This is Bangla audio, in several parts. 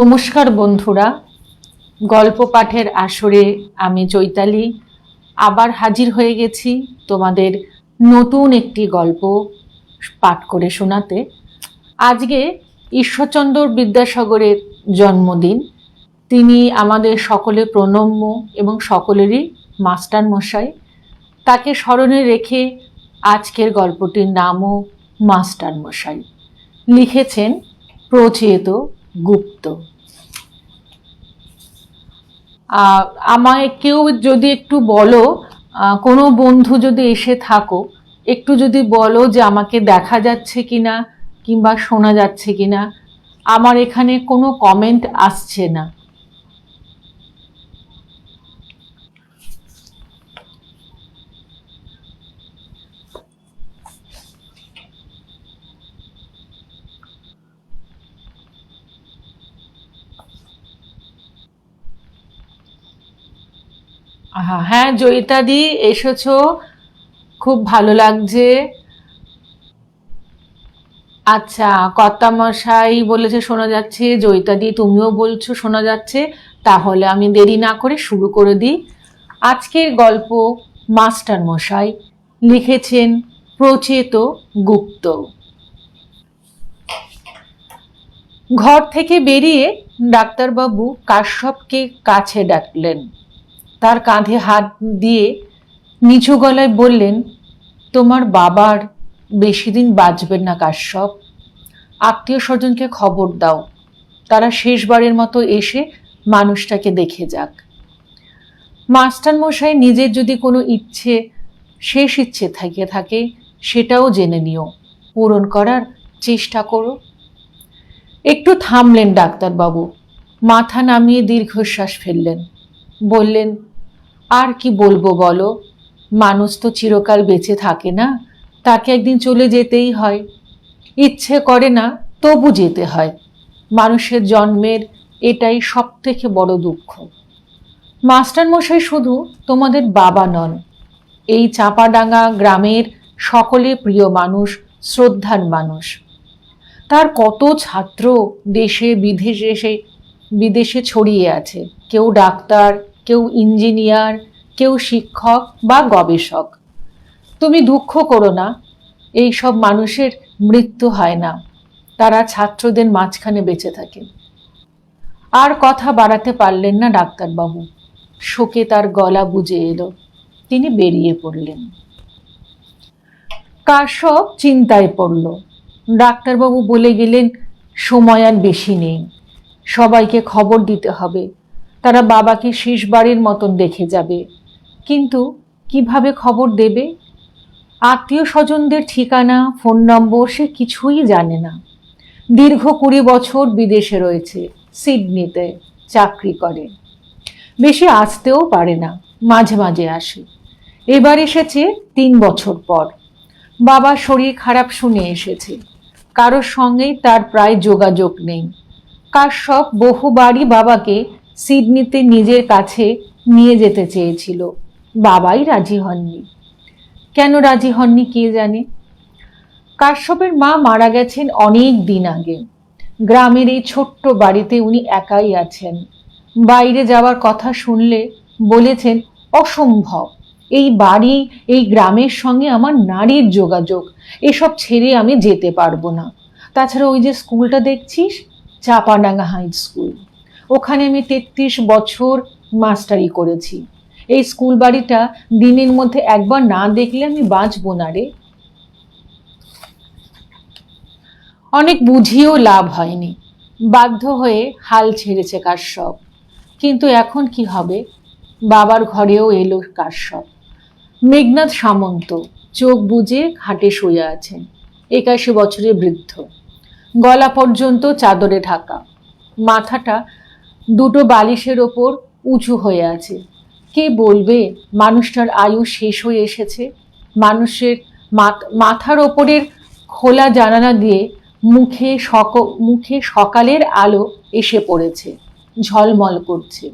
নমস্কার বন্ধুরা, গল্প পাঠের আসরে আমি চৈতালি। আবার হাজির হয়ে গেছি তোমাদের নতুন একটি গল্প পাঠ করে শোনাতে। আজকে ঈশ্বরচন্দ্র বিদ্যাসাগরের জন্মদিন। তিনি আমাদের সকলে প্রণম্য এবং সকলেরই মাস্টার মশাই তাকে স্মরণে রেখে আজকের গল্পটির নামও মাস্টার মশাই লিখেছেন প্রচেত গুপ্ত। আমায় কেউ যদি একটু বলো কোনো বন্ধু যদি এসে থাকো, একটু যদি বলো যে আমাকে দেখা যাচ্ছে কি না কিংবা শোনা যাচ্ছে কি না আমার এখানে কোনো কমেন্ট আসছে না। হ্যাঁ জয়িতাদি এসেছ। খুব ভালো লাগছে। আচ্ছা কর্তামশাই বলেছে শোনা যাচ্ছে। জয়িতাদি তুমিও বলছো শোনা যাচ্ছে। তাহলে আমি দেরি না করে শুরু করে দিই। আজকের গল্প মাস্টার মশাই লিখেছেন প্রচেত গুপ্ত। ঘর থেকে বেরিয়ে ডাক্তারবাবু কাশ্যপকে কাছে ডাকলেন। তার কাঁধে হাত দিয়ে নিচু গলায় বললেন, তোমার বাবার বেশি দিন বাঁচবেন না কাশ্যপ। আত্মীয় স্বজনকে খবর দাও। তারা শেষবারের মতো এসে মানুষটাকে দেখে যাক। মাস্টার মশাই নিজের যদি কোনো ইচ্ছে, শেষ ইচ্ছে থাকিয়ে থাকে, সেটাও জেনে নিও। পূরণ করার চেষ্টা করো। একটু থামলেন ডাক্তারবাবু। মাথা নামিয়ে দীর্ঘশ্বাস ফেললেন। বললেন আর কি বলব বলো? মানুষ তো চিরকাল বেঁচে থাকে না, তাকে একদিন চলে যেতেই হয়। ইচ্ছে করে না, তবু যেতে হয়। মানুষের জন্মের এটাই সব থেকে বড় দুঃখ। মাস্টারমশাই শুধু তোমাদের বাবা নন, এই চাপাডাঙ্গা গ্রামের সকলে প্রিয় মানুষ, শ্রদ্ধার মানুষ। তার কত ছাত্র দেশে বিদেশে বিদেশে ছড়িয়ে আছে। কেউ ডাক্তার কেউ ইঞ্জিনিয়ার, কেউ শিক্ষক বা গবেষক। তুমি দুঃখ করো না, এই সব মানুষের মৃত্যু হয় না, তারা ছাত্রদের মাঝখানে বেঁচে থাকে। আর কথা বাড়াতে পারলেন না ডাক্তারবাবু। শোকে তার গলা বুঝে এলো, তিনি বেরিয়ে পড়লেন। কাশ্যপ চিন্তায় পড়ল? ডাক্তারবাবু বলে গেলেন, সময় আর বেশি নেই। সবাইকে খবর দিতে হবে। তারা বাবাকে শেষবারের মতন দেখে যাবে। কিন্তু কীভাবে খবর দেবে? আত্মীয় স্বজনদের ঠিকানা, ফোন নম্বর সে কিছুই জানে না। দীর্ঘ কুড়ি বছর বিদেশে রয়েছে, সিডনিতে চাকরি করে। বেশি আসতেও পারে না, মাঝে মাঝে আসে। এবার এসেছে তিন বছর পর। বাবার শরীর খারাপ শুনে এসেছে। কারোর সঙ্গেই তার প্রায় যোগাযোগ নেই। কাশ্যপ বহুবারই বাবাকে সিডনিতে নিজের কাছে নিয়ে যেতে চেয়েছিল। বাবাই রাজি হননি। কেন রাজি হননি কে জানে? কাশ্যপের মা মারা গেছেন অনেক দিন আগে। গ্রামের এই ছোট্ট বাড়িতে উনি একাই আছেন। বাইরে যাওয়ার কথা শুনলে বলেছেন, অসম্ভব। এই বাড়ি, এই গ্রামের সঙ্গে আমার নারীর যোগাযোগ। এসব ছেড়ে আমি যেতে পারব না। তাছাড়া ওই যে স্কুলটা দেখছিস? Chapadanga high school. ওখানে আমি তেত্রিশ বছর মাস্টারি করেছি। এই স্কুল বাড়িটা দিনের মধ্যে একবার না দেখলে আমি বাঁচবো না রে। অনেক বুঝিয়েও লাভ হয়নি। বাধ্য হয়ে হাল ছেড়েছে কাশ্যপ। কিন্তু এখন কি হবে? বাবার ঘরেও এলো কাশ্যপ। মেঘনাথ সামন্ত চোখ বুজে খাটে শুয়ে আছেন, একাশি বছরের বৃদ্ধ। গলা পর্যন্ত চাদরে ঢাকা। মাথাটা দুটো বালিশের ওপর উঁচু হয়ে আছে। কে বলবে মানুষটার আয়ু শেষ হয়ে এসেছে? মানুষের মাথ- মাথার ওপরের খোলা জানালা দিয়ে মুখে সক, মুখে সকালের আলো এসে পড়েছে, ঝলমল করছে।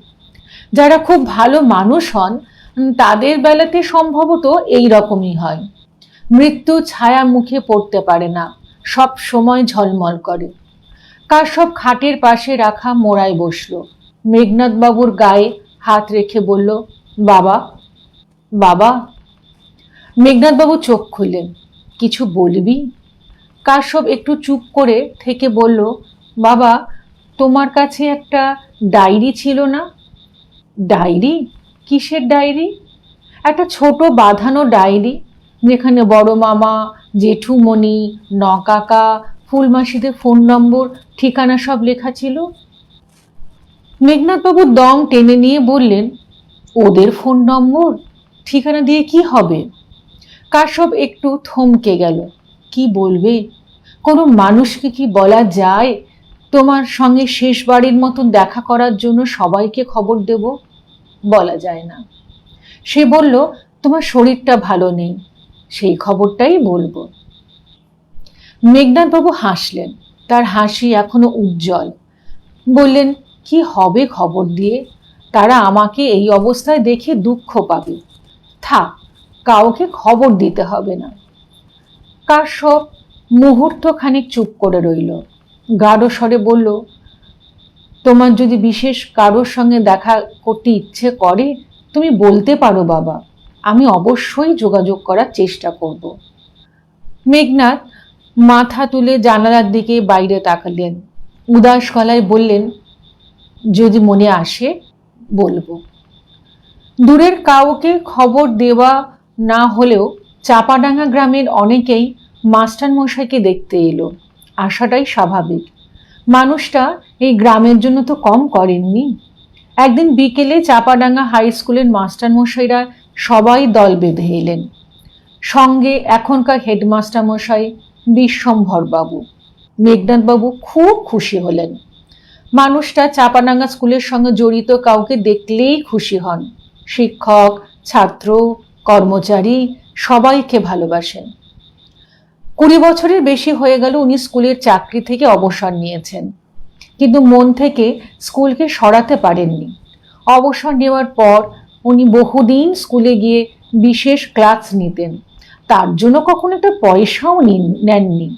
যারা খুব ভালো মানুষ হন তাদের বেলাতে সম্ভবত এই রকমই হয়। মৃত্যু ছায়া মুখে পড়তে পারে না, সব সময় ঝলমল করে। কাশ্যপ খাটের পাশে রাখা মোড়ায় বসল। মেঘনাথ বাবুর গায়ে হাত রেখে বলল, বাবা বাবা। মেঘনাথ বাবু চোখ খুললেন। কিছু বলবি? কাশ্যপ একটু চুপ করে থেকে বলল, বাবা, তোমার কাছে একটা ডায়েরি ছিল না? ডায়েরি? কিসের ডায়েরি? একটা ছোট বাঁধানো ডায়েরি, যেখানে বড় মামা, জেঠুমণি, নকাকা ফুলমাসিদের ফোন নম্বর ঠিকানা সব লেখা ছিল। মেঘনাথবাবু দম টেনে নিয়ে বললেন, ওদের ফোন নম্বর ঠিকানা দিয়ে কি হবে? কাশ্যপ একটু থমকে গেল। কি বলবে? কোনো মানুষকে কি বলা যায়? তোমার সঙ্গে শেষবারের মতন দেখা করার জন্য সবাইকে খবর দেব? বলা যায় না। সে বলল, তোমার শরীরটা ভালো নেই, সেই খবরটাই বলব। মেঘনাথবাবু হাসলেন। তার হাসি এখনও উজ্জ্বল। বললেন, কি হবে খবর দিয়ে? তারা আমাকে এই অবস্থায় দেখে দুঃখ পাবে। থাক, কাউকে খবর দিতে হবে না। কাশ্যপ মুহূর্ত খানিক চুপ করে রইল। গাঢ় স্বরে বলল, তোমার যদি বিশেষ কারোর সঙ্গে দেখা করতে ইচ্ছে করে, তুমি বলতে পারো বাবা। আমি অবশ্যই যোগাযোগ করার চেষ্টা করব। মেঘনাথ মাথা তুলে জানালার দিকে বাইরে তাকালেন। উদাস গলায় বললেন, যদি মনে আসে, বলব। দূরের কাউকে খবর দেওয়া না হলেও চাপাডাঙ্গা গ্রামের অনেকেই মাস্টার মশাইকে দেখতে এলো। আসাটাই স্বাভাবিক। মানুষটা এই গ্রামের জন্য তো কম করেননি। একদিন বিকেলে চাপাডাঙ্গা হাই স্কুলের মাস্টার মশাইরা সবাই দল বেঁধে এলেন। সঙ্গে এখনকার হেডমাস্টার মশাই বিশ্বম্ভর বাবু। মেঘনাথ বাবু খুব খুশি হলেন। মানুষটা চাপাডাঙ্গা স্কুলের সঙ্গে জড়িত কাউকে দেখলেই খুশি হন। শিক্ষক, ছাত্র, কর্মচারী সবাইকে ভালোবাসেন। কুড়ি বছরের বেশি হয়ে গেল উনি স্কুলের চাকরি থেকে অবসর নিয়েছেন। কিন্তু মন থেকে স্কুলকে সরাতে পারেননি। অবসর নেওয়ার পর উনি বহুদিন স্কুলে গিয়ে বিশেষ ক্লাস নিতেন। তার জন্য কখনো একটা পয়সাও নিন- নেননি।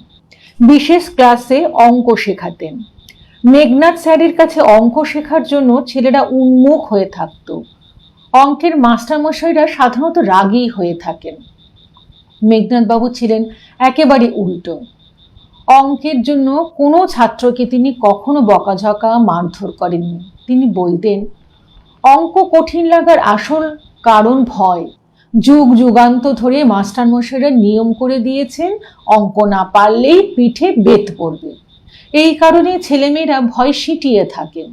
বিশেষ ক্লাসে অঙ্ক শেখাতেন মেঘনাথ স্যারের কাছে অঙ্ক শেখার জন্য ছেলেরা উন্মুখ হয়ে থাকতো। অঙ্কের মাস্টারমশাইরা সাধারণত রাগী হয়ে থাকেন। মেঘনাথ বাবু ছিলেন একেবারে উল্টো। অঙ্কের জন্য কোনো ছাত্রকে তিনি কখনো বকাঝকা, মারধর করেননি। তিনি বলতেন, অঙ্ক কঠিন লাগার আসল কারণ ভয়। যুগ যুগান্ত ধরে মাস্টারমশাইরা নিয়ম করে দিয়েছেন, অঙ্ক না পারলেই পিঠে বেত পড়বে। এই কারণে ছেলেমেয়েরা ভয় সিটিয়ে থাকে।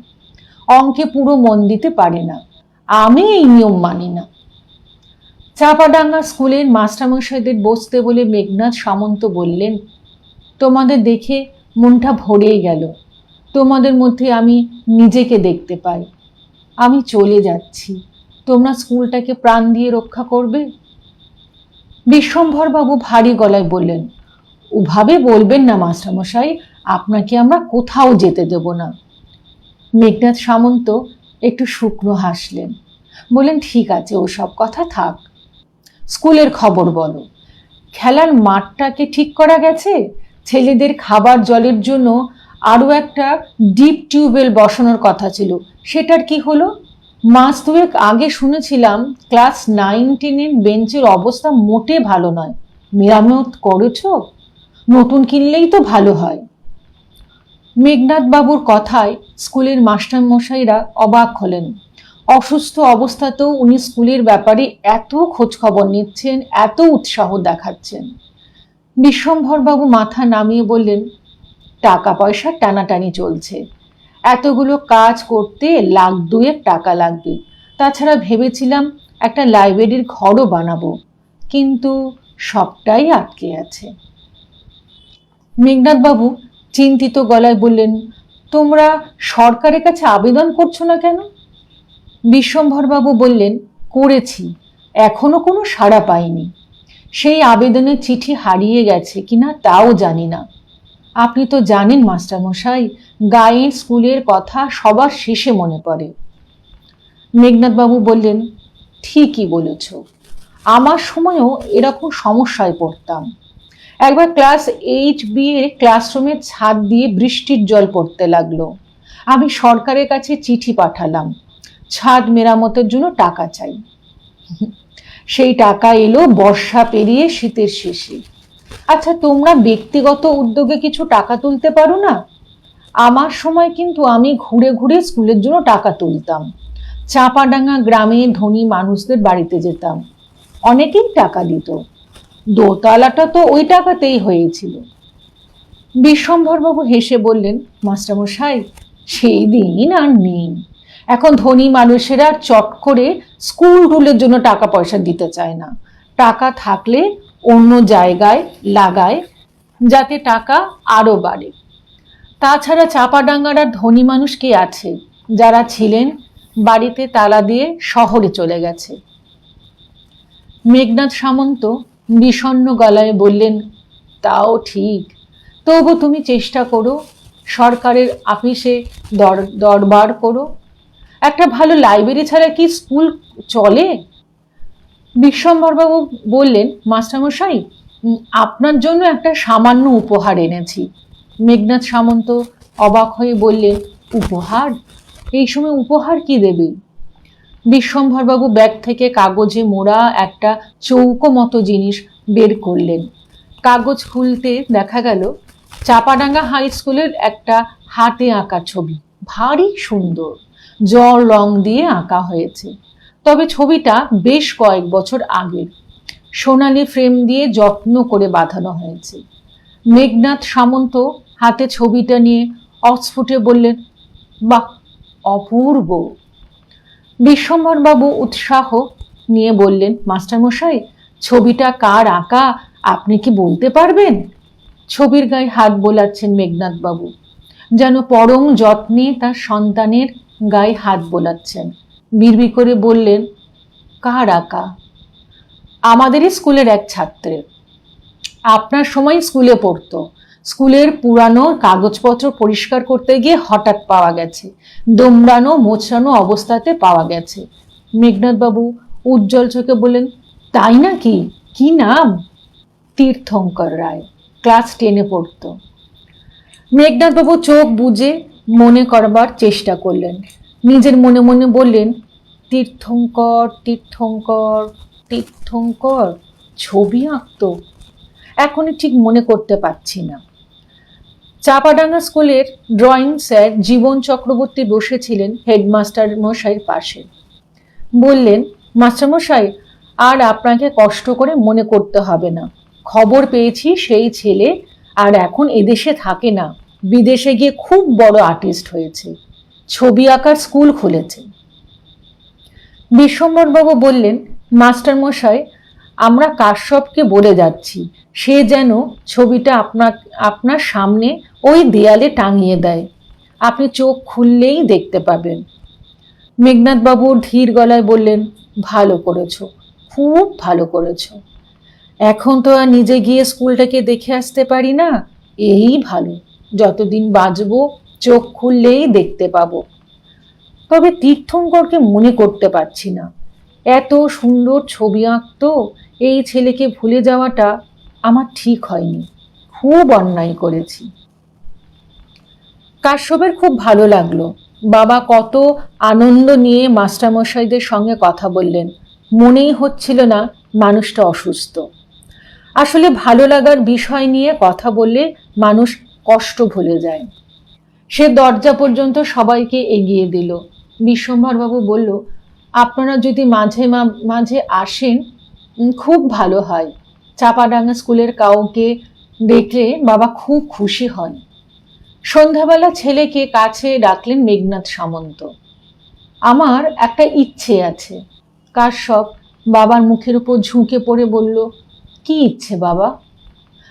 অঙ্কে পুরো মন দিতে পারে না। আমি এই নিয়ম মানি না। চাপাডাঙ্গা স্কুলের মাস্টারমশাইদের বসতে বলে মেঘনাথ সামন্ত বললেন, তোমাদের দেখে মনটা ভরে গেল। তোমাদের মধ্যে আমি নিজেকে দেখতে পাই। আমি চলে যাচ্ছি। তোমরা স্কুলটাকে প্রাণ দিয়ে রক্ষা করবে? বিশ্বম্ভরবাবু ভারী গলায় বললেন, ওভাবে বলবেন না, মাস্টারমশাই, আপনাকে আমরা কোথাও যেতে দেব না। মেঘনাথ সামন্ত একটু শুকনো হাসলেন, বললেন, ঠিক আছে ও সব কথা থাক। স্কুলের খবর বলো, খেলার মাঠটাকে ঠিক করা গেছে? ছেলেদের খাবার জলের জন্য আরও একটা ডিপ টিউবওয়েল বসানোর কথা ছিল, সেটার কি হলো? মাস দুয়েক আগে শুনেছিলাম, ক্লাস নাইন টেনের বেঞ্চের অবস্থা মোটে ভালো নয়। মেরামত করেছ? নতুন কিনলেই তো ভালো হয়। মেঘনাথ বাবুর কথায় স্কুলের মাস্টারমশাইরা অবাক হলেন। অসুস্থ অবস্থাতেও উনি স্কুলের ব্যাপারে এত খোঁজখবর নিচ্ছেন, এত উৎসাহ দেখাচ্ছেন। বিশ্বম্ভরবাবু মাথা নামিয়ে বললেন, টাকা পয়সা টানাটানি চলছে। এতগুলো কাজ করতে লাখ দুয়েক টাকা লাগবে। তাছাড়া ভেবেছিলাম একটা লাইব্রেরির ঘরও বানাবো, কিন্তু সবটাই আটকে আছে। মেঘনাথবাবু চিন্তিত গলায় বললেন, তোমরা সরকারের কাছে আবেদন করছ না কেন? বিশ্বম্ভরবাবু বললেন, করেছি, এখনও কোনো সাড়া পাইনি। সেই আবেদনের চিঠি হারিয়ে গেছে কিনা তাও জানি না। আপনি তো জানেন, মাস্টারমশাই গায়ের স্কুলের কথা সবার শেষে মনে পড়ে। মেঘনাথবাবু বললেন, ঠিকই বলেছ। আমার সময়ও এরকম সমস্যায় পড়তাম। একবার ক্লাস এইট বি এ ক্লাসরুমের ছাদ দিয়ে বৃষ্টির জল পড়তে লাগল। আমি সরকারের কাছে চিঠি পাঠালাম, ছাদ মেরামতের জন্য টাকা চাই। সেই টাকা এলো বর্ষা পেরিয়ে শীতের শেষে। আচ্ছা তোমরা ব্যক্তিগত উদ্যোগে কিছু টাকা তুলতে পারো না? আমার সময় কিন্তু আমি ঘুরে ঘুরে স্কুলের জন্য টাকা তুলতাম। চাপাডাঙ্গা গ্রামে ধনী মানুষদের বাড়িতে যেতাম। অনেকেই টাকা দিত। দোতলাটা তো ওই টাকাতেই হয়েছিল। বিশ্বম্ভরবাবু হেসে বললেন, মাস্টারমশাই, সেই দিন আর নেই। এখন ধনী মানুষেরা চট করে স্কুল রুলের জন্য টাকা পয়সা দিতে চায় না। টাকা থাকলে অন্য জায়গায় লাগায়, যাতে টাকা আরও বাড়ে। তাছাড়া চাপাডাঙ্গার ধনী মানুষ কে আছে? যারা ছিলেন, বাড়িতে তালা দিয়ে শহরে চলে গেছে। মেঘনাথ সামন্ত বিষণ্ণ গলায় বললেন, তাও ঠিক। তবু তুমি চেষ্টা করো, সরকারের আপিসে দর, দরবার করো। একটা ভালো লাইব্রেরি ছাড়া কি স্কুল চলে? বিশ্বম্বরবাবু বললেন, মাস্টারমশাই আপনার জন্য একটা সামান্য উপহার এনেছি। মেঘনাথ সামন্ত অবাক হয়ে বললেন, উপহার? এই সময় উপহার কি দেবে? বিশ্বম্ভরবাবু ব্যাগ থেকে কাগজে মোড়া একটা চৌকো মতো জিনিস বের করলেন। কাগজ খুলতে দেখা গেল, চাপাডাঙ্গা হাই স্কুলের একটা হাতে আঁকা ছবি। ভারী সুন্দর, জল রং দিয়ে আঁকা হয়েছে। তবে ছবিটা বেশ কয়েক বছর আগের। সোনালি ফ্রেম দিয়ে যত্ন করে বাঁধানো হয়েছে। মেঘনাথ সামন্ত হাতে ছবিটা নিয়ে অস্ফুটে বললেন, বাহ, অপূর্ব। বিশ্বম্বরবাবু উৎসাহ নিয়ে বললেন, মাস্টারমশাই, ছবিটা কার আঁকা? আপনি কি বলতে পারবেন? ছবির গায়ে হাত বোলাচ্ছেন মেঘনাথ বাবু যেন পরম যত্নে তার সন্তানের গায়ে হাত বোলাচ্ছেন। বিড়বি করে বললেন, কার আঁকা? আমাদেরই স্কুলের এক ছাত্রের। আপনার সময় স্কুলে পড়তো। স্কুলের পুরানো কাগজপত্র পরিষ্কার করতে গিয়ে হঠাৎ পাওয়া গেছে। দোমড়ানো মোছড়ানো অবস্থাতে পাওয়া গেছে। মেঘনাথবাবু উজ্জ্বল চোখে বললেন, তাই নাকি? কি নাম? তীর্থঙ্কর রায়, ক্লাস টেনে পড়তো। মেঘনাথবাবু চোখ বুজে মনে করবার চেষ্টা করলেন। নিজের মনে মনে বললেন, তীর্থঙ্কর তীর্থঙ্কর তীর্থঙ্কর, ছবি আঁকতো। এখনই ঠিক মনে করতে পারছি না। চাপাডাঙ্গা স্কুলের ড্রয়িং স্যার জীবন চক্রবর্তী বসেছিলেন হেডমাস্টার মশাইয়ের পাশে। বললেন মাস্টারমশাই আর আপনাকে কষ্ট করে মনে করতে হবে না। খবর পেয়েছি সেই ছেলে আর এখন এদেশে থাকে না। বিদেশে গিয়ে খুব বড় আর্টিস্ট হয়েছে। ছবি আঁকার স্কুল খুলেছে। বিশ্বম্বরবাবু বললেন মাস্টারমশাই আমরা কাশ্যপকে বলে যাচ্ছি। সে যেন ছবিটা আপনার আপনার সামনে ওই দেয়ালে টাঙিয়ে দেয়। আপনি চোখ খুললেই দেখতে পাবেন। মেঘনাথবাবু ধীর গলায় বললেন, ভালো করেছ, খুব ভালো করেছ। এখন তো আর নিজে গিয়ে স্কুলটাকে দেখে আসতে পারি না, এই ভালো। যতদিন বাঁচবো, চোখ খুললেই দেখতে পাবো। তবে তীর্থঙ্করকে মনে করতে পারছি না। এত সুন্দর ছবি আঁকতো, এই ছেলেকে ভুলে যাওয়াটা আমার ঠিক হয়নি। খুব অন্যায় করেছি। কাশ্যপের খুব ভালো লাগল। বাবা কত আনন্দ নিয়ে মাস্টারমশাইদের সঙ্গে কথা বললেন। মনেই হচ্ছিল না মানুষটা অসুস্থ। আসলে ভালো লাগার বিষয় নিয়ে কথা বললে মানুষ কষ্ট ভুলে যায়। সে দরজা পর্যন্ত সবাইকে এগিয়ে দিল। বিশ্বম্ভরবাবু বলল, আপনারা যদি মাঝে মাঝে আসেন খুব ভালো হয়। চাপাডাঙ্গা স্কুলের কাউকে দেখলে বাবা খুব খুশি হন। সন্ধ্যাবেলা ছেলেকে কাছে ডাকলেন মেঘনাথ সামন্ত। আমার একটা ইচ্ছে আছে। কাশ্যপ বাবার মুখের উপর ঝুঁকে পড়ে বলল, কি ইচ্ছে বাবা?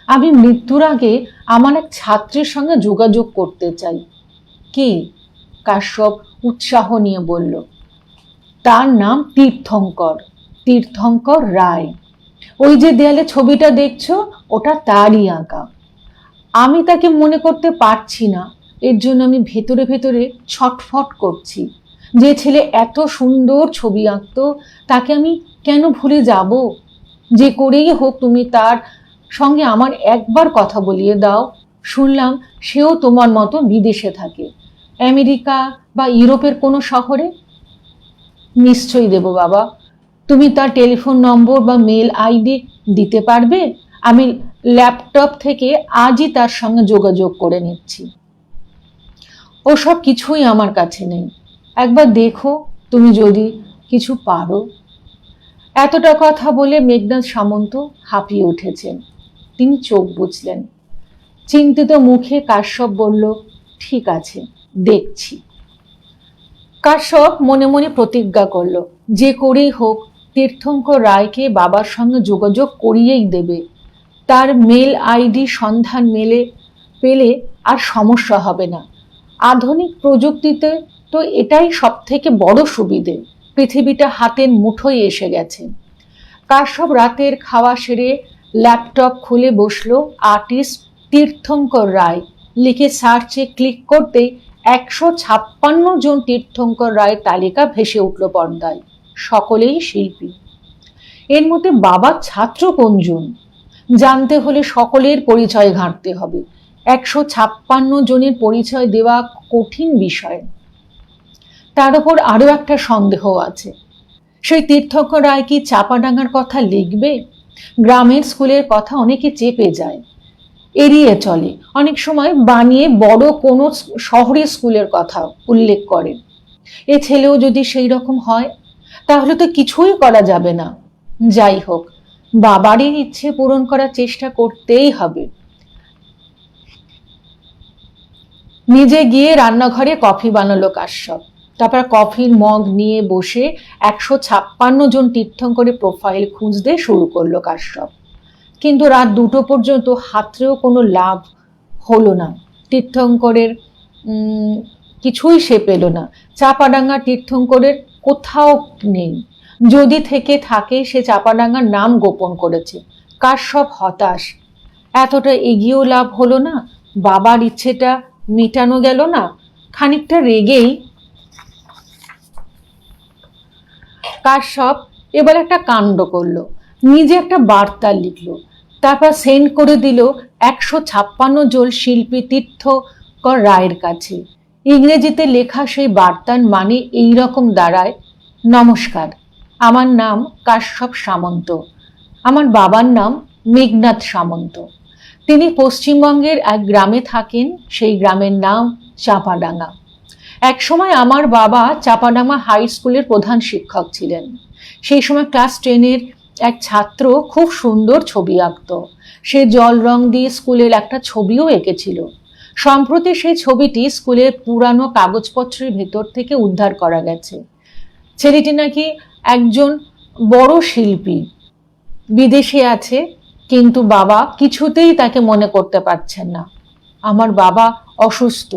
আমি মৃত্যুর আগে আমার এক ছাত্রের সঙ্গে যোগাযোগ করতে চাই। কি? কাশ্যপ উৎসাহ নিয়ে বলল, তার নাম তীর্থঙ্কর তীর্থঙ্কর রায়। ওই যে দেয়ালে ছবিটা দেখছ, ওটা তারই আঁকা। আমি তাকে মনে করতে পারছি না। এর জন্য আমি ভেতরে ভেতরে ছটফট করছি। যে ছেলে এত সুন্দর ছবি আঁকত, তাকে আমি কেন ভুলে যাব? যে করেই হোক তুমি তার সঙ্গে আমার একবার কথা বলিয়ে দাও। শুনলাম সেও তোমার মতো বিদেশে থাকে। আমেরিকা বা ইউরোপের কোনো শহরে? নিশ্চয়ই দেব বাবা। তুমি তার টেলিফোন নম্বর বা মেল আইডি দিতে পারবে? আমি ল্যাপটপ থেকে আজই তার সঙ্গে যোগাযোগ করে নিচ্ছি। ওসব কিছুই আমার কাছে নেই। একবার দেখো তুমি যদি কিছু পারো। এতটা কথা বলে মেঘনাথ সামন্ত হাঁপিয়ে উঠেছেন তিনি চোখ বুঝলেন। চিন্তিত মুখে কাশ্যপ বলল, ঠিক আছে, দেখছি। কাশ্যপ মনে মনে প্রতিজ্ঞা করল, যে করেই হোক, তীর্থঙ্কর রায়কে বাবার সঙ্গে যোগাযোগ করিয়েই দেবে। তার মেল আইডি সন্ধান মেলে, পেলে আর সমস্যা হবে না। আধুনিক প্রযুক্তিতে তো এটাই সব থেকে বড় সুবিধে। পৃথিবীটা হাতের মুঠোয় এসে গেছে। কাশ্যপ রাতের খাওয়া সেরে ল্যাপটপ খুলে বসল আর্টিস্ট তীর্থঙ্কর রায়। লিখে সার্চে ক্লিক করতেই একশো ছাপ্পান্ন জন তীর্থঙ্কর রায়ের তালিকা ভেসে উঠল পর্দায়। সকলেই শিল্পী। এর মধ্যে বাবার ছাত্র কোনজন? জানতে হলে সকলের পরিচয় ঘাঁটতে হবে। একশো ছাপ্পান্ন জনের পরিচয় দেওয়া কঠিন বিষয়। তার উপর আরও একটা সন্দেহ আছে। সেই তীর্থঙ্কর রায় কি চাপাডাঙ্গার কথা লিখবে? গ্রামের স্কুলের কথা অনেকে চেপে যায়। এড়িয়ে চলে। অনেক সময় বানিয়ে বড় কোনো শহরের স্কুলের কথা উল্লেখ করে। এ ছেলেও যদি সেই রকম হয়, তাহলে তো কিছুই করা যাবে না। যাই হোক বাবারই ইচ্ছে পূরণ করার চেষ্টা করতেই হবে। নিজে গিয়ে রান্নাঘরে কফি বানালো কাশ্যপ। তারপর কফির মগ নিয়ে বসে একশো ছাপ্পান্ন জন তীর্থঙ্করের প্রোফাইল খুঁজতে শুরু করল কাশ্যপ। কিন্তু রাত দুটো পর্যন্ত হাতরেও কোনো লাভ হলো না। তীর্থঙ্করের কিছুই সে পেল না। চাপাডাঙ্গা তীর্থঙ্করের কোথাও নেই। যদি থেকে থাকে সে চাপাডাঙ্গার নাম গোপন করেছে। কার সব হতাশ? এতটা এগিয়েও লাভ হলো না, বাবার ইচ্ছেটা মেটানো গেল না, খানিকটা রেগেই। কাশ্যপ এবার একটা কাণ্ড করল, নিজে একটা বার্তা লিখলো, তারপর সেন্ড করে দিল একশো ছাপ্পান্ন জন শিল্পী তীর্থকর রায়ের কাছে। ইংরেজিতে লেখা সেই বার্তার মানে এই রকম দাঁড়ায়, নমস্কার। আমার নাম কাশ্যপ সামন্ত। আমার বাবার নাম মেঘনাথ সামন্ত। তিনি পশ্চিমবঙ্গের এক গ্রামে থাকেন, সেই গ্রামের নাম চাপাডাঙ্গা। একসময় আমার বাবা চাপাডাঙ্গা হাই স্কুলের প্রধান শিক্ষক ছিলেন। সেই সময় ক্লাস টেনের এক ছাত্র খুব সুন্দর ছবি আঁকত। সে জল রং দিয়ে স্কুলের একটা ছবিও এঁকেছিল। সম্প্রতি সেই ছবিটি স্কুলের পুরানো কাগজপত্রের ভেতর থেকে উদ্ধার করা গেছে। ছেলেটি নাকি একজন বড় শিল্পী। বিদেশে আছে, কিন্তু বাবা কিছুতেই তাকে মনে করতে পারছেন না। আমার বাবা অসুস্থ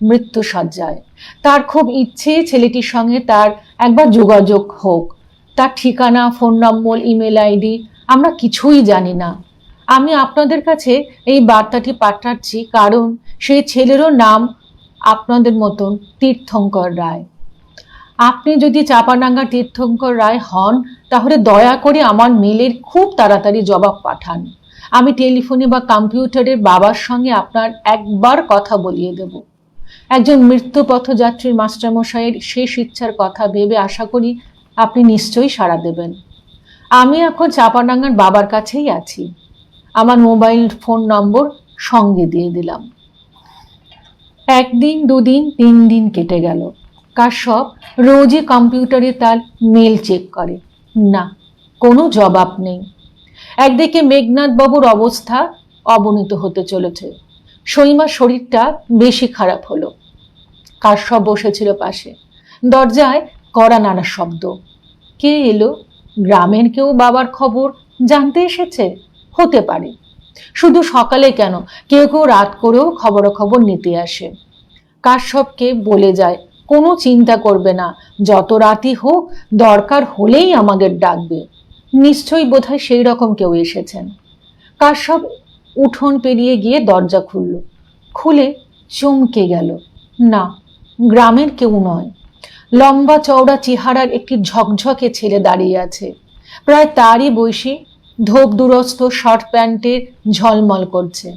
মৃত্যু সজ্জায় তার খুব ইচ্ছে ছেলেটির সঙ্গে তার একবার যোগাযোগ হোক। তার ঠিকানা, ফোন নম্বর, ইমেল আইডি আমরা কিছুই জানি না। আমি আপনাদের কাছে এই বার্তাটি পাঠাচ্ছি কারণ সেই ছেলেরও নাম আপনাদের মতন তীর্থঙ্কর রায়। আপনি যদি চাপাডাঙ্গা তীর্থঙ্কর রায় হন, তাহলে দয়া করে আমার মেলের খুব তাড়াতাড়ি জবাব পাঠান। আমি টেলিফোনে বা কম্পিউটারের বাবার সঙ্গে আপনার একবার কথা বলিয়ে দেব। একজন মৃত্যুপথযাত্রীর মাস্টারমশাইয়ের শেষ ইচ্ছার কথা ভেবে আশা করি আপনি নিশ্চয়ই সাড়া দেবেন। আমি এখন চাপানাঙ্গার বাবার কাছেই আছি। আমার মোবাইল ফোন নম্বর সঙ্গে দিয়ে দিলাম। একদিন, দুদিন, তিন দিন কেটে গেল। কাশ্যপ রোজই কম্পিউটারে তার মেল চেক করে। না, কোনো জবাব নেই। একদিকে মেঘনাথ বাবুর অবস্থা অবনীত হতে চলেছে। সইমার শরীরটা বেশি খারাপ হলো। কাশ্যপ বসেছিল পাশে? দরজায় কড়া নানা শব্দ। কে এলো? গ্রামের কেউ বাবার খবর জানতে এসেছে? হতে পারে। শুধু সকালে কেন? কেউ কেউ রাত করেও খবরাখবর নিতে আসে। কাশ্যপকে বলে যায় কোনো চিন্তা করবে না। যত রাতই হোক, দরকার হলেই আমাদের ডাকবে। নিশ্চয়ই বোধহয় সেই রকম কেউ এসেছেন। কাশ্যপ উঠোন পেরিয়ে গিয়ে দরজা খুলল। খুলে চমকে গেল। না, গ্রামের কেউ নয়। লম্বা চওড়া চেহারার একটি ঝকঝকে ছেলে দাঁড়িয়ে আছে। প্রায় তারই বয়সী ধোপ দুরস্ত শর্ট প্যান্টের ঝলমল করছে।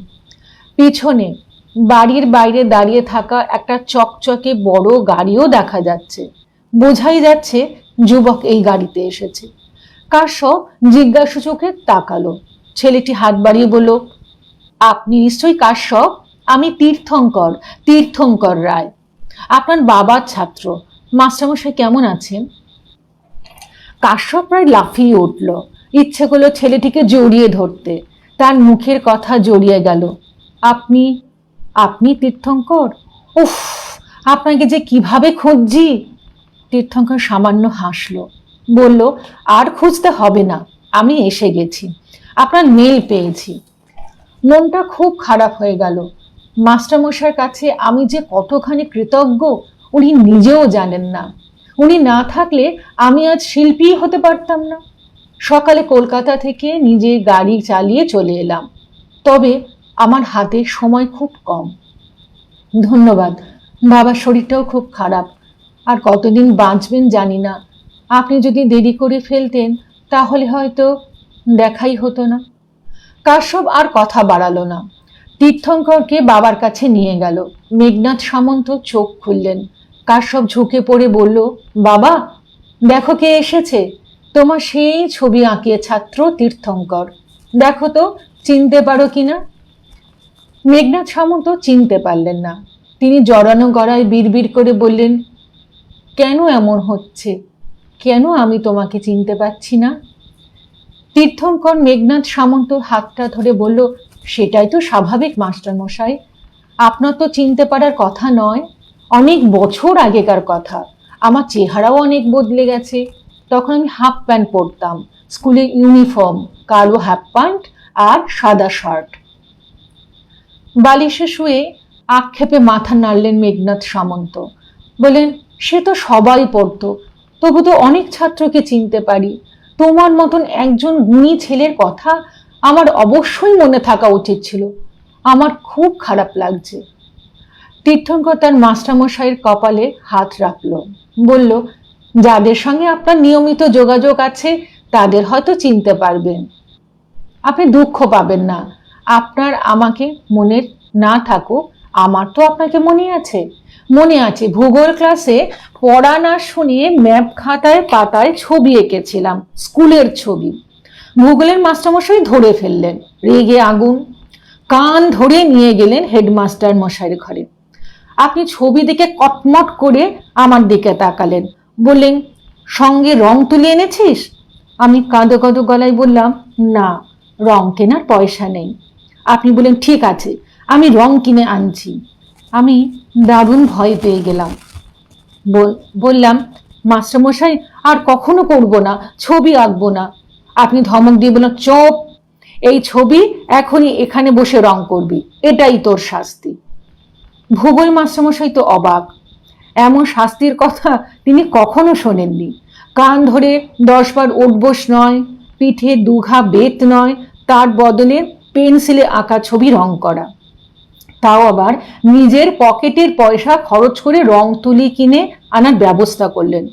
পিছনে বাড়ির বাইরে দাঁড়িয়ে থাকা একটা চকচকে বড় গাড়িও দেখা যাচ্ছে। বোঝাই যাচ্ছে যুবক এই গাড়িতে এসেছে। কাশ্যপ জিজ্ঞাসু চোখে তাকালো। ছেলেটি হাত বাড়িয়ে বলল, আপনি নিশ্চয়ই কাশ্যপ আমি তীর্থঙ্কর তীর্থঙ্কর রায়। আপনার বাবার ছাত্র। মাস্টারমশাই কেমন আছেন? কাশ্যপ প্রায় লাফিয়ে উঠল। ইচ্ছে করল ছেলেটিকে জড়িয়ে ধরতে। তার মুখের কথা জড়িয়ে গেল। আপনি আপনি তীর্থঙ্কর? উফ, আপনাকে যে কীভাবে খুঁজছি? তীর্থঙ্কর সামান্য হাসলো। বলল, আর খুঁজতে হবে না, আমি এসে গেছি। আপনার মেল পেয়েছি। মনটা খুব খারাপ হয়ে গেল। মাস্টারমশার কাছে আমি যে কতখানি কৃতজ্ঞ, উনি নিজেও জানেন না। উনি না থাকলে আমি আজ শিল্পী হতে পারতাম না। সকালে কলকাতা থেকে নিজের গাড়ি চালিয়ে চলে এলাম। তবে আমার হাতে সময় খুব কম। ধন্যবাদ। বাবার শরীরটাও খুব খারাপ। আর কতদিন বাঁচবেন জানি না। আপনি যদি দেরি করে ফেলতেন, তাহলে হয়তো দেখাই হতো না। কাশ্যপ আর কথা বাড়ালো না। তীর্থঙ্করকে বাবার কাছে নিয়ে গেল। মেঘনাথ সামন্ত চোখ খুললেন। কাশ্যপ ঝুঁকে পড়ে বলল, বাবা, দেখো কে এসেছে। তোমার সেই ছবি আঁকিয়ে ছাত্র তীর্থঙ্কর। দেখো তো, চিনতে পারো কিনা? মেঘনাথ সামন্ত চিনতে পারলেন না। তিনি জড়ানো গড়ায় বিড়বিড় করে বললেন, কেন এমন হচ্ছে? কেন আমি তোমাকে চিনতে পারছি না? তীর্থঙ্কর মেঘনাথ সামন্ত হাতটা ধরে বলল, সেটাই তো স্বাভাবিক মাস্টারমশাই আপনার তো চিনতে পারার কথা নয়। অনেক বছর আগেকার কথা। আমার চেহারাও অনেক বদলে গেছে। তখন আমি হাফ প্যান্ট পরতাম। স্কুলে ইউনিফর্ম, কালো হাফ প্যান্ট আর সাদা শার্ট। বালিশে শুয়ে আক্ষেপে মাথা নাড়লেন মেঘনাথ সামন্ত। বলেন সে তো সবাই পড়তো। তবু তো অনেক ছাত্রকে চিনতে পারি। তোমার মতন একজন গুণী ছেলের কথা আমার অবশ্যই মনে থাকা উচিত ছিল। আমার খুব খারাপ লাগছে। তীর্থঙ্কর তার মাস্টারমশাইয়ের কপালে হাত রাখল। বলল, যাদের সঙ্গে আপনার নিয়মিত যোগাযোগ আছে, তাদের হয়তো চিনতে পারবেন। আপনি দুঃখ পাবেন না। আপনার আমাকে মনে না থাকুক, আমার তো আপনাকে মনে আছে। মনে আছে, ভূগোল ক্লাসে পড়া না শুনিয়ে ম্যাপ খাতায় পাতায় ছবি এঁকেছিলাম, স্কুলের ছবি। ভূগোলের মাস্টারমশাই ধরে ফেললেন, রেগে আগুন। কান ধরে নিয়ে গেলেন হেডমাস্টার মশাইয়ের ঘরে। আপনি ছবি দেখে কটমট করে আমার দিকে তাকালেন। বললেন, সঙ্গে রং তুলে এনেছিস? আমি কাঁদো কাঁদো গলায় বললাম, না, রং কেনার পয়সা নেই। আপনি বলেন ঠিক আছে, আমি রং কিনে আনছি। আমি দারুণ ভয় পেয়ে গেলাম। বল- বললাম, মাস্টারমশাই, আর কখনো করব না, ছবি আঁকবো না। আপনি ধমক দিয়ে বললেন, চোপ, এই ছবি এখনই এখানে বসে রং করবি, এটাই তোর শাস্তি। ভূগোল মাস্টারমশাই তো অবাক। এমন শাস্তির কথা তিনি কখনো শোনেননি। কান ধরে দশবার উঠবোস নয়, পিঠে দুঘা বেত নয়, তার বদলে পেন্সিলে আঁকা ছবি রং করা। তাও আবার নিজের পকেটের পয়সা খরচ করে রং তুলি কিনে আনার ব্যবস্থা করলেন।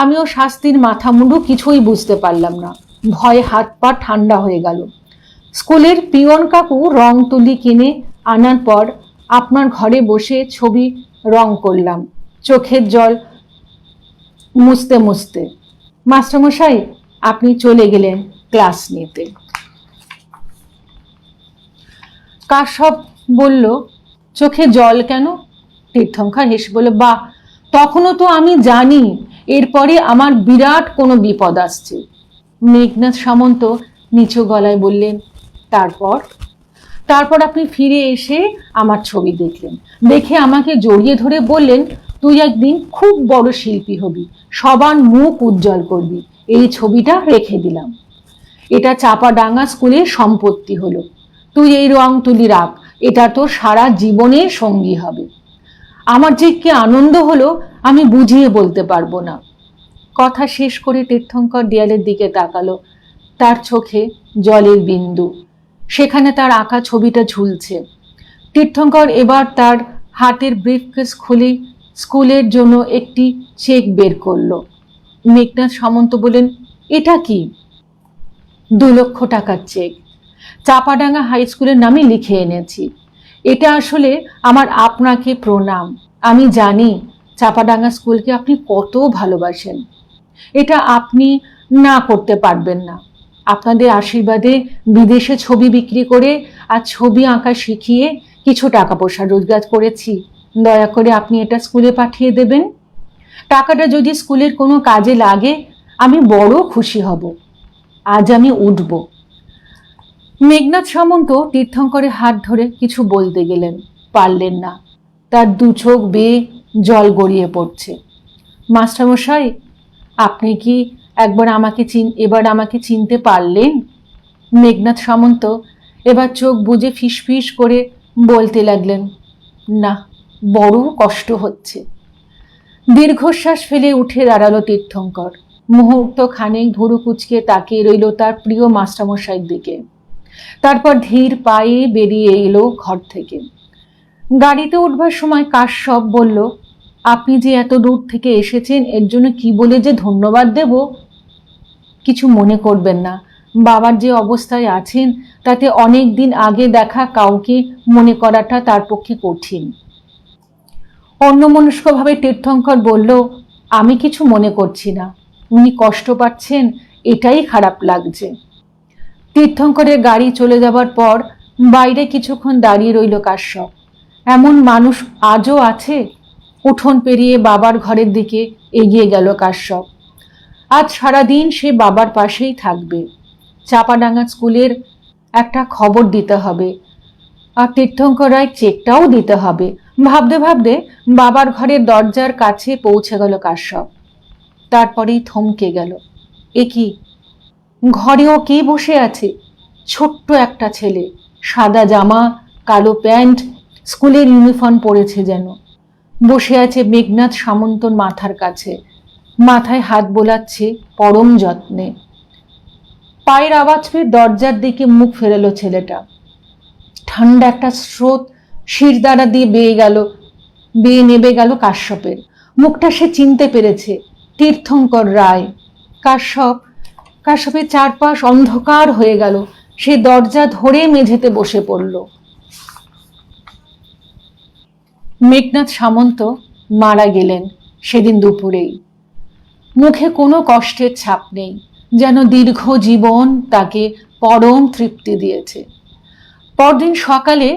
আমিও শাস্তির মাথা মুন্ডু কিছুই বুঝতে পারলাম না। ভয়ে হাত পা ঠান্ডা হয়ে গেল। স্কুলের পিয়ন কাকু রং তুলি কিনে আনার পর আপনার ঘরে বসে ছবি রং করলাম। চোখের জল মুছতে মুছতে। মাস্টারমশাই, আপনি চলে গেলেন ক্লাস নিতে। কাশ্যপ বলল, চোখে জল কেন? তীর্থঙ্কর হেসে বলল, বাহ, তখনও তো আমি জানি এরপরে আমার বিরাট কোনো বিপদ আসছে। মেঘনাথ সামন্ত নিচু গলায় বললেন, তারপর? তারপর আপনি ফিরে এসে আমার ছবি দেখলেন। দেখে আমাকে জড়িয়ে ধরে বললেন, তুই একদিন খুব বড় শিল্পী হবি, সবার মুখ উজ্জ্বল করবি। এই ছবিটা রেখে দিলাম। এটা চাপাডাঙ্গা স্কুলের সম্পত্তি হলো। তুই এই রং তুলি রাখ, এটা তোর সারা জীবনের সঙ্গী হবে। আমার যে কি আনন্দ হলো, আমি বুঝিয়ে বলতে পারব না। কথা শেষ করে তীর্থঙ্কর দেয়ালের দিকে তাকালো। তার চোখে জলের বিন্দু। সেখানে তার আঁকা ছবিটা ঝুলছে। তীর্থঙ্কর এবার তার হাতের ব্রিফকেস খুলে স্কুলের জন্য একটি চেক বের করল। মেঘনাথ সামন্ত বলেন এটা কি? দু লক্ষ টাকার চেক। চাপাডাঙ্গা হাই স্কুলের নামে লিখে এনেছি। এটা আসলে আমার আপনাকে প্রণাম। আমি জানি চাপাডাঙ্গা স্কুলকে আপনি কত ভালোবাসেন। এটা আপনি না করতে পারবেন না। আপনাদের আশীর্বাদে বিদেশে ছবি বিক্রি করে আর ছবি আঁকা শিখিয়ে কিছু টাকা পয়সা রোজগার করেছি। দয়া করে আপনি এটা স্কুলে পাঠিয়ে দেবেন। টাকাটা যদি স্কুলের কোনো কাজে লাগে, আমি বড় খুশি হব। আজ আমি উঠব। মেঘনাথ সামন্ত তীর্থঙ্করের হাত ধরে কিছু বলতে গেলেন। পারলেন না। তার দু চোখ বেয়ে জল গড়িয়ে পড়ছে। মাস্টারমশাই, আপনি কি একবার আমাকে চিন, এবার আমাকে চিনতে পারলেন? মেঘনাথ সামন্ত এবার চোখ বুজে ফিসফিস করে বলতে লাগলেন, না, বড় কষ্ট হচ্ছে। দীর্ঘশ্বাস ফেলে উঠে দাঁড়াল তীর্থঙ্কর। মুহূর্ত খানেক ভুরু কুচকে তাকিয়ে রইল তার প্রিয় মাস্টারমশাইয়ের দিকে। তারপর ধীর পায়ে বেরিয়ে এলো ঘর থেকে। গাড়িতে উঠবার সময় কাশ্যপ বলল, আপনি যে এত দূর থেকে এসেছেন, এর জন্য কি বলে যে ধন্যবাদ দেব? কিছু মনে করবেন না। বাবার যে অবস্থায় আছেন, তাতে অনেক দিন আগে দেখা কাউকে মনে করাটা তার পক্ষে কঠিন। অন্যমনস্কভাবে তীর্থঙ্কর বলল, আমি কিছু মনে করছি না। উনি কষ্ট পাচ্ছেন, এটাই খারাপ লাগছে। তীর্থঙ্করের গাড়ি চলে যাবার পর বাইরে কিছুক্ষণ দাঁড়িয়ে রইল কাশ্যপ। এমন মানুষ আজও আছে? উঠোন পেরিয়ে বাবার ঘরের দিকে এগিয়ে গেল কাশ্যপ। আজ সারাদিন সে বাবার পাশেই থাকবে। চাপাডাঙ্গা স্কুলের একটা খবর দিতে হবে। আর তীর্থঙ্করায় চেকটাও দিতে হবে। ভাবতে ভাবতে বাবার ঘরের দরজার কাছে পৌঁছে গেল কাশ্যপ। তারপরেই থমকে গেল। এ কি? ঘরেও কে বসে আছে? ছোট্ট একটা ছেলে। সাদা জামা, কালো প্যান্ট, স্কুলের ইউনিফর্ম পরেছে যেন। বসে আছে মেঘনাথ সামন্তর মাথার কাছে। মাথায় হাত বোলাচ্ছে পরম যত্নে। পায়ের আওয়াজ পেয়ে দরজার দিকে মুখ ফেরালো ছেলেটা। ঠান্ডা একটা স্রোত শির দ্বারা দিয়ে বেয়ে গেল, বেয়ে নেবে গেল কাশ্যপের। মুখটা সে চিনতে পেরেছে। তীর্থঙ্কর রায়। কাশ্যপ কাশ্যপের চারপাশ অন্ধকার হয়ে গেল, সে দরজা ধরে মেঝেতে বসে পড়ল। মেঘনাথ সামন্ত মারা গেলেন সেদিন দুপুরেই। মুখে কোনো কষ্টের ছাপ নেই, যেন দীর্ঘ জীবন তাকে পরম তৃপ্তি দিয়েছে। পরদিন সকালে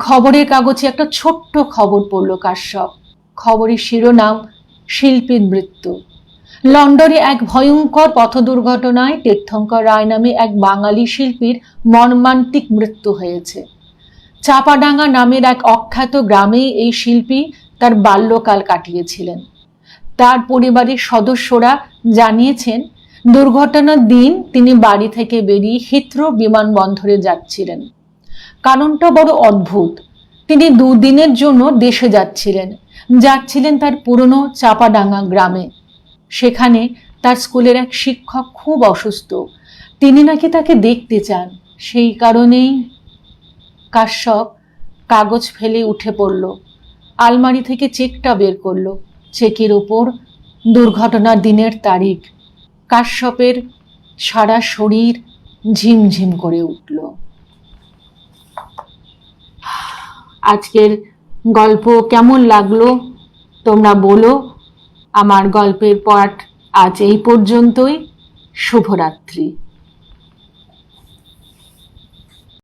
খবরের কাগজে একটা ছোট্ট খবর পড়ল কাশ্যপ। খবরের শিরোনাম, শিল্পীর মৃত্যু। লন্ডনে এক ভয়ঙ্কর পথ দুর্ঘটনায় তীর্থঙ্কর রায় নামে এক বাঙালি শিল্পীর মর্মান্তিক মৃত্যু হয়েছে। চাপাডাঙ্গা নামের এক অখ্যাত গ্রামেই এই শিল্পী তার বাল্যকাল কাটিয়েছিলেন। তার পরিবারের সদস্যরা জানিয়েছেন, দুর্ঘটনার দিন তিনি বাড়ি থেকে বেরিয়ে হিথ্রো বিমানবন্দরে যাচ্ছিলেন। কারণটা বড় অদ্ভুত। তিনি দুদিনের জন্য দেশে যাচ্ছিলেন। যাচ্ছিলেন তার পুরনো চাপাডাঙ্গা গ্রামে। সেখানে তার স্কুলের এক শিক্ষক খুব অসুস্থ। তিনি নাকি তাকে দেখতে চান। সেই কারণেই কাশ্যপ কাগজ ফেলে উঠে পড়ল। আলমারি থেকে চেকটা বের করল। চেকের ওপর দুর্ঘটনার দিনের তারিখ। কাশ্যপের সারা শরীর ঝিমঝিম করে উঠল। আজকের গল্প কেমন লাগল তোমরা বলো। আমার গল্পের পাঠ আজ এই পর্যন্তই। শুভরাত্রি।